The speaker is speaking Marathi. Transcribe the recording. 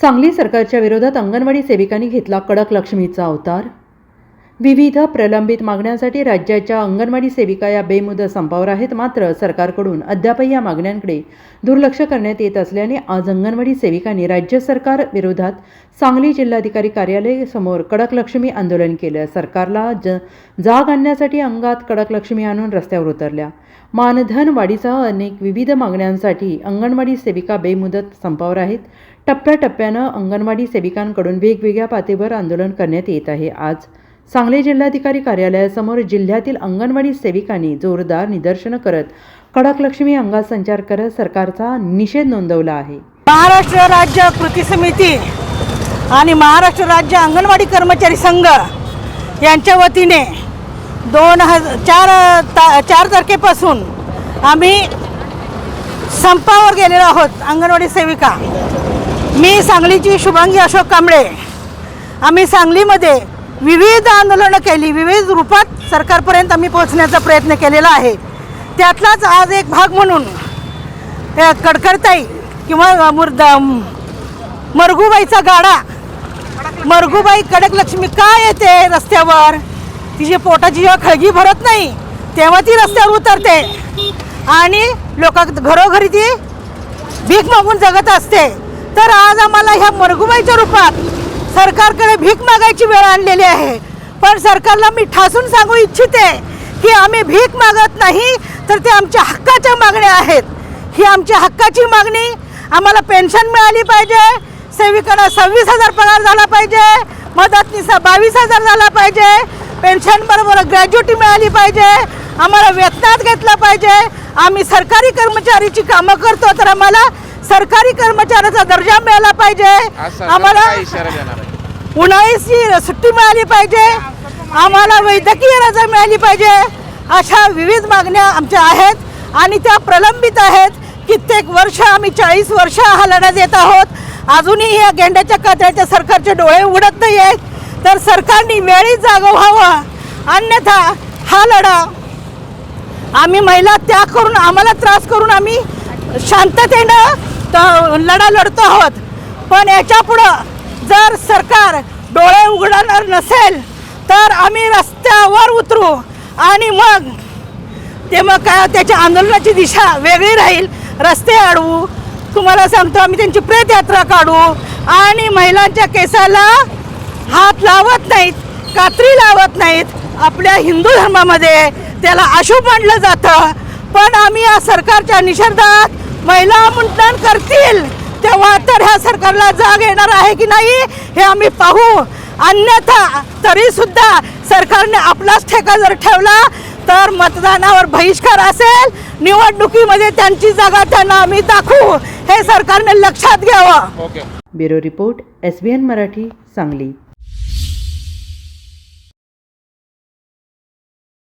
सांगली सरकारच्या विरोधात अंगणवाडी सेविकांनी घेतला कडक लक्ष्मीचा अवतार? विविध प्रलंबित मागण्यांसाठी राज्याच्या अंगणवाडी सेविका या बेमुदत संपावर आहेत. मात्र सरकारकडून अद्यापही या मागण्यांकडे दुर्लक्ष करण्यात येत असल्याने आज अंगणवाडी सेविकांनी राज्य सरकार विरोधात सांगली जिल्हाधिकारी कार्यालय समोर कडक लक्ष्मी आंदोलन केलं. सरकारला ज जाग आणण्यासाठी अंगात कडक लक्ष्मी आणून रस्त्यावर उतरल्या. मानधन वाढीसह अनेक विविध मागण्यांसाठी अंगणवाडी सेविका बेमुदत संपावर आहेत. टप्प्याटप्प्यानं अंगणवाडी सेविकांकडून वेगवेगळ्या पातळीवर आंदोलन करण्यात येत आहे. आज सांगली जिल्हाधिकारी कार्यालयासमोर जिल्ह्यातील अंगणवाडी सेविकांनी जोरदार निदर्शनं करत कडक लक्ष्मी अंगात संचार करत सरकारचा निषेध नोंदवला आहे. महाराष्ट्र राज्य कृती समिती आणि महाराष्ट्र राज्य अंगणवाडी कर्मचारी संघ यांच्या वतीने दोन हज चार ता चार तारखेपासून आम्ही संपावर गेलेलो आहोत अंगणवाडी सेविका. मी सांगलीची शुभांगी अशोक कांबळे. आम्ही सांगलीमध्ये विविध आंदोलनं केली विविध रूपात सरकारपर्यंत आम्ही पोहोचण्याचा प्रयत्न केलेला आहे. त्यातलाच आज एक भाग म्हणून त्या कडकडताई किंवा मुर्द मरगूबाईचा गाडा. मरगूबाई कडकलक्ष्मी का येते रस्त्यावर? तिची पोटाची जेव्हा खळगी भरत नाही तेव्हा ती रस्त्यावर उतरते. आणि लोक घरोघरी ती भीक मागून जगत असते. तर आज आम्हाला ह्या मरगुबाईच्या रूपात सरकारकडे भीक मागायची वेळ आणलेली आहे. पण सरकारला मी ठासून सांगू इच्छिते की आम्ही भीक मागत नाही तर ते आमच्या हक्काच्या मागण्या आहेत. ही आमच्या हक्काची मागणी आम्हाला पेन्शन मिळाली पाहिजे सेविकांना सव्वीस हजार पगार झाला पाहिजे मदतनीसा बावीस हजार झाला पाहिजे पेन्शन बरोबर ग्रॅज्युटी मिळाली पाहिजे आम्हाला वेतनात घेतलं पाहिजे. आम्ही सरकारी कर्मचारीची कामं करतो तर आम्हाला सरकारी कर्मचाऱ्याचा दर्जा मिळाला पाहिजे. आम्हाला उन्हाळीची सुट्टी मिळाली पाहिजे. आम्हाला वैद्यकीय रजा मिळाली पाहिजे. अशा विविध मागण्या आमच्या आहेत आणि त्या प्रलंबित आहेत. कित्येक वर्ष आम्ही चाळीस वर्ष हा लढा देत आहोत. अजूनही या गेंड्याच्या कात्याच्या सरकारचे डोळे उघडत नाही आहेत तर सरकारने वेळीच जागं व्हावं. अन्यथा हा लढा आम्ही महिला त्याग करून आम्हाला त्रास करून आम्ही शांततेनं त- लढा लढतो आहोत. पण याच्या पुढं जर सरकार डोळे उघडणार नसेल तर आम्ही रस्त्यावर उतरू आणि मग ते मग काय त्याच्या आंदोलनाची दिशा वेगळी राहील. रस्ते अडवू. तुम्हाला सांगतो आम्ही त्यांची प्रेतयात्रा काढू आणि महिलांच्या केसाला हात लावत नाहीत कात्री लावत नाहीत. आपल्या हिंदू धर्मामध्ये त्याला अशुभ मानलं जातं. पण आम्ही या सरकारच्या निषेधात महिला मुंडन करतील. तेव्हा तर ह्या सरकारला जाग येणार आहे की नाही हे आम्ही पाहू. अन्यथा तरी सुद्धा सरकारने आपलाच ठेका जर ठेवला तर मतदानावर बहिष्कार असेल. निवडणुकीमध्ये त्यांची जागा त्यांना आम्ही दाखवू. हे सरकारने लक्षात घ्यावं. Okay bureau report S B N Marathi Sangli.